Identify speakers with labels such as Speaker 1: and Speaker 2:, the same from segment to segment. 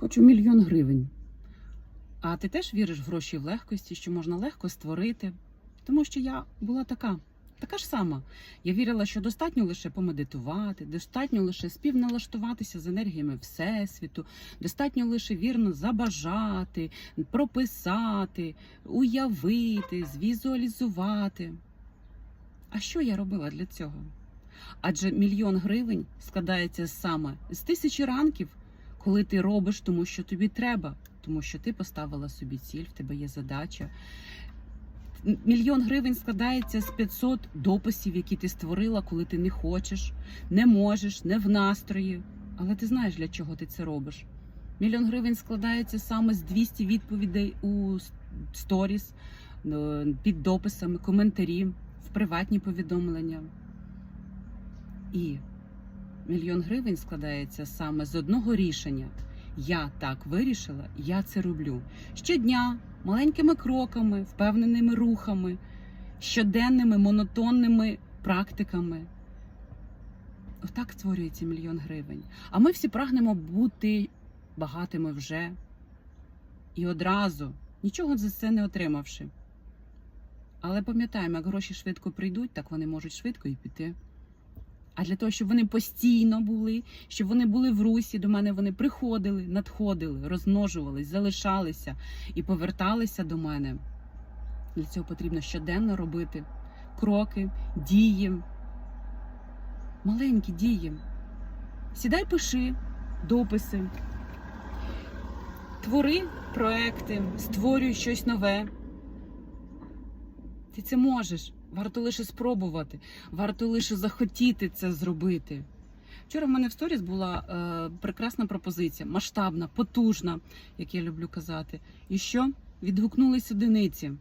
Speaker 1: Хочу мільйон гривень. А ти теж віриш в гроші в легкості, що можна легко створити? Тому що я була така, така ж сама. Я вірила, що достатньо лише помедитувати, достатньо лише співналаштуватися з енергіями Всесвіту, достатньо лише вірно забажати, прописати, уявити, звізуалізувати. А що я робила для цього? Адже мільйон гривень складається саме з тисячі ранків, коли ти робиш, тому що тобі треба, тому що ти поставила собі ціль, в тебе є задача. Мільйон гривень складається з 500 дописів, які ти створила, коли ти не хочеш, не можеш, не в настрої. Але ти знаєш, для чого ти це робиш. Мільйон гривень складається саме з 200 відповідей у сторіс, е, під дописами, коментарі, в приватні повідомлення. І мільйон гривень складається саме з одного рішення. Я так вирішила, я це роблю. Щодня, маленькими кроками, впевненими рухами, щоденними монотонними практиками. Отак створюється мільйон гривень. А ми всі прагнемо бути багатими вже і одразу, нічого за це не отримавши. Але пам'ятаємо, як гроші швидко прийдуть, так вони можуть швидко і піти. А для того, щоб вони постійно були, щоб вони були в русі, до мене вони приходили, надходили, розмножувались, залишалися і поверталися до мене. Для цього потрібно щоденно робити кроки, дії, маленькі дії. Сідай, пиши дописи, твори проекти, створюй щось нове. Ти це можеш. Варто лише спробувати, варто лише захотіти це зробити. Вчора в мене в сторіс була е, прекрасна пропозиція, масштабна, потужна, як я люблю казати. І що? Відгукнулись одиниці.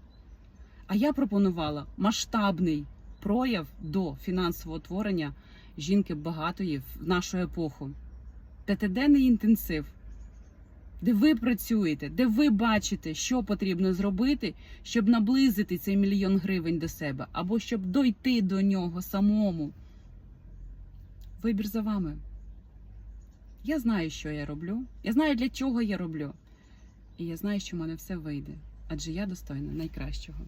Speaker 1: А я пропонувала масштабний прояв до фінансового творення жінки багатої в нашу епоху. П'ятиденний інтенсив, де ви працюєте, де ви бачите, що потрібно зробити, щоб наблизити цей мільйон гривень до себе, або щоб дойти до нього самому. Вибір за вами. Я знаю, що я роблю. Я знаю, для чого я роблю. І я знаю, що в мене все вийде. Адже я достойна найкращого.